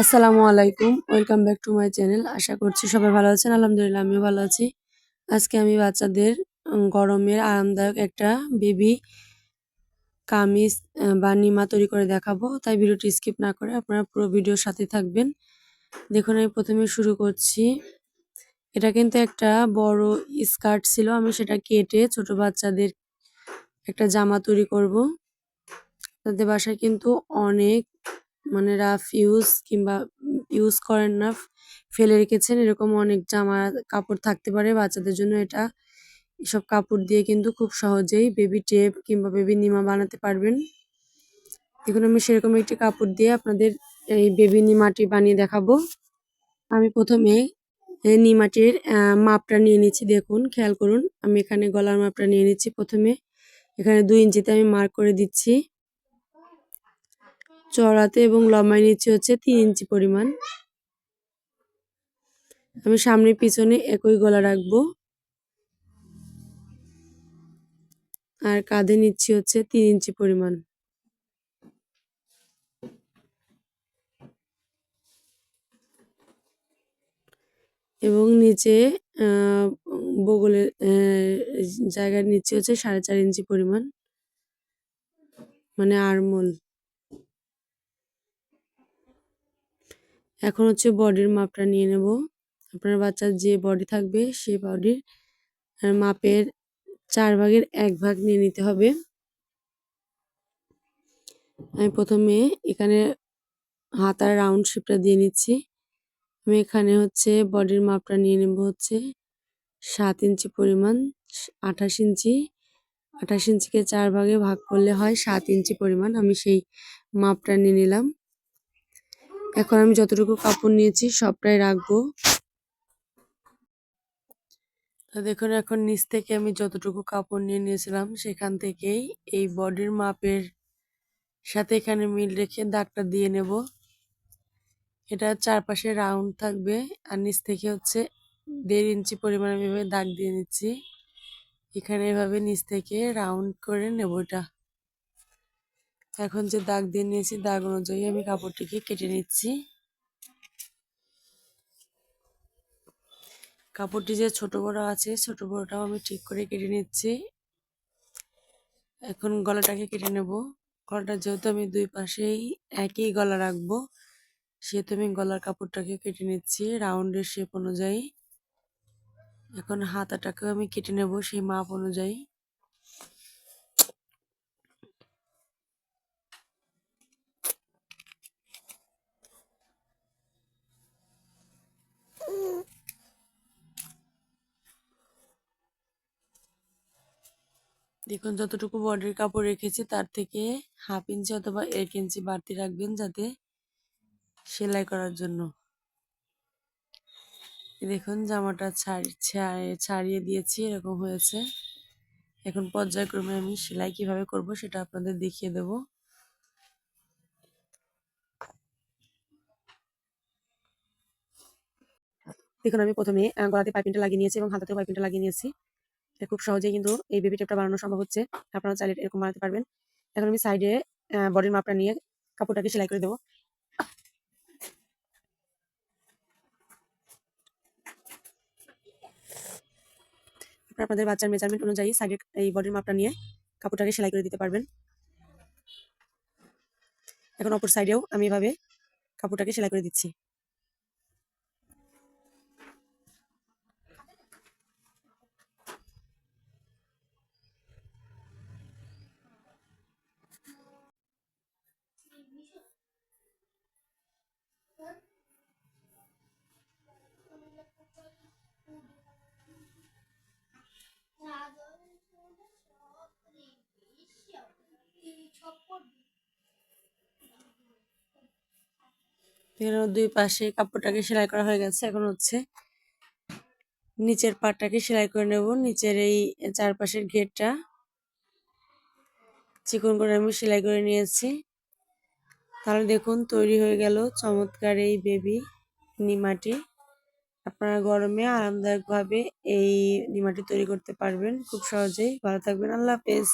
আসসালামু আলাইকুম। Welcome back to my channel আশা করছি সবাই ভালো আছেন। আলহামদুলিল্লাহ, আমিও ভালো আছি। আজকে আমি বাচ্চাদের গরমের আরামদায়ক একটা বেবি কামিজ বা নিমা তৈরি করে দেখাবো। তাই ভিডিওটি স্কিপ না করে আপনারা পুরো ভিডিওর সাথে থাকবেন। দেখুন, আমি প্রথমে শুরু করছি। এটা কিন্তু একটা বড় স্কার্ট ছিল। আমি সেটা কেটে ছোট বাচ্চাদের একটা জামা তৈরি করব। তাদের বাসায় কিন্তু অনেক মানে রাফ ইউজ কিংবা ইউজ করেন না, ফেলে রেখেছেন, এরকম অনেক জামা কাপড় থাকতে পারে বাচ্চাদের জন্য এটা। এসব কাপড় দিয়ে কিন্তু খুব সহজেই বেবি টেপ কিংবা বেবি নিমা বানাতে পারবেন। দেখুন, আমি সেরকম একটি কাপড় দিয়ে আপনাদের এই বেবি নিমাটি বানিয়ে দেখাবো। আমি প্রথমে নিমাটির মাপটা নিয়ে নিচ্ছি, দেখুন, খেয়াল করুন, আমি এখানে গলার মাপটা নিয়ে নিচ্ছি প্রথমে। এখানে দুই ইঞ্চিতে আমি মার্ক করে দিচ্ছি। চড়াতে এবং লম্বায় নিচ্ছি হচ্ছে তিন ইঞ্চি পরিমাণ। আমি সামনে পিছনে একই গলা রাখব। আর কাঁধে নিচ্ছি হচ্ছে তিন ইঞ্চি পরিমাণ। এবং নিচে বগলের আহ, জায়গায় নিচ্ছি হচ্ছে সাড়ে চার ইঞ্চি পরিমাণ। মানে আরমোল। এখন হচ্ছে বডির মাপটা নিয়ে নেব। আপনার বাচ্চার যে বডি থাকবে সেই বডির মাপের চার ভাগের এক ভাগ নিয়ে নিতে হবে। আমি প্রথমে এখানে হাতার রাউন্ড শেপটা দিয়ে নিচ্ছি। আমি এখানে হচ্ছে বডির মাপটা নিয়ে নেব হচ্ছে সাত ইঞ্চি পরিমাণ, আঠাশ ইঞ্চি। আঠাশ ইঞ্চিকে চার ভাগে ভাগ করলে হয় সাত ইঞ্চি পরিমাণ। আমি সেই মাপটা নিয়ে নিলাম। এখন আমি যতটুকু কাপড় নিয়েছি সবটাই রাখব। তো দেখুন, এখন নিচ থেকে আমি যতটুকু কাপড় নিয়ে নিয়েছিলাম সেখান থেকেই এই বডির মাপের সাথে এখানে মিল রেখে দাগটা দিয়ে নেব। এটা চারপাশে রাউন্ড থাকবে আর নিচ থেকে হচ্ছে দেড় ইঞ্চি পরিমাণ এভাবে দাগ দিয়ে নিচ্ছি। এখানে এভাবে নিচ থেকে রাউন্ড করে নেব এটা। এখন যে দাগ দিয়ে নিয়েছি, দাগ অনুযায়ী আমি কাপড়টিকে কেটে নিচ্ছি। কাপড়টি যে ছোট বড় আছে, ছোট বড়টাও আমি ঠিক করে কেটে নিচ্ছি। এখন গলাটাকে কেটে নেব। গলাটা যেহেতু আমি দুই পাশেই একই গলা রাখব, সেহেতু আমি গলার কাপড়টাকে কেটে নিচ্ছি রাউন্ডের শেপ অনুযায়ী। এখন হাতাটাকেও আমি কেটে নেব সেই মাপ অনুযায়ী। দেখুন, যতটুকু বডির কাপড় রেখেছি, তার থেকে হাফ ইঞ্চি অথবা এক ইঞ্চি বাড়তি রাখবেন যাতে সেলাই করার জন্য। দেখুন, জামাটা ছাড়ি- ছাড়ি- ছাড়িয়ে দিয়েছি, এরকম হয়েছে। এখন পর্যায়ক্রমে আমি সেলাই কীভাবে করব সেটা আপনাদের দেখিয়ে দেব। দেখুন, আমি প্রথমে গলাতে পাইপিংটা লাগিয়ে নিয়েছি এবং হাতাতেও পাইপিংটা লাগিয়ে নিয়েছি। খুব সহজেই কিন্তু এই বেবি টেপটা বানানো সম্ভব হচ্ছে। আপনারা চাইলে এরকম বানাতে পারবেন। এখন আমি সাইডে বডির মাপটা নিয়ে কাপড়টাকে সেলাই করে দেবো। আপনাদের বাচ্চার মেজারমেন্ট অনুযায়ী সাইডের এই বডির মাপটা নিয়ে কাপড়টাকে সেলাই করে দিতে পারবেন। এখন অপর সাইডেও আমি এভাবে কাপড়টাকে সেলাই করে দিচ্ছি। দুই পাশে কাপড়টাকে সেলাই করা হয়ে গেছে। এখন হচ্ছে নিচের পাটটাকে সেলাই করে নেব। নিচের এই চারপাশের ঘেরটা চিকন করে আমি সেলাই করে নিয়েছি। তাহলে দেখুন, তৈরি হয়ে গেল চমৎকার এই বেবি নিমাটি। আপনারা গরমে আরামদায়কভাবে এই নিমাটি তৈরি করতে পারবেন। খুব সহজেই। ভালো থাকবেন। আল্লাহ হাফেজ।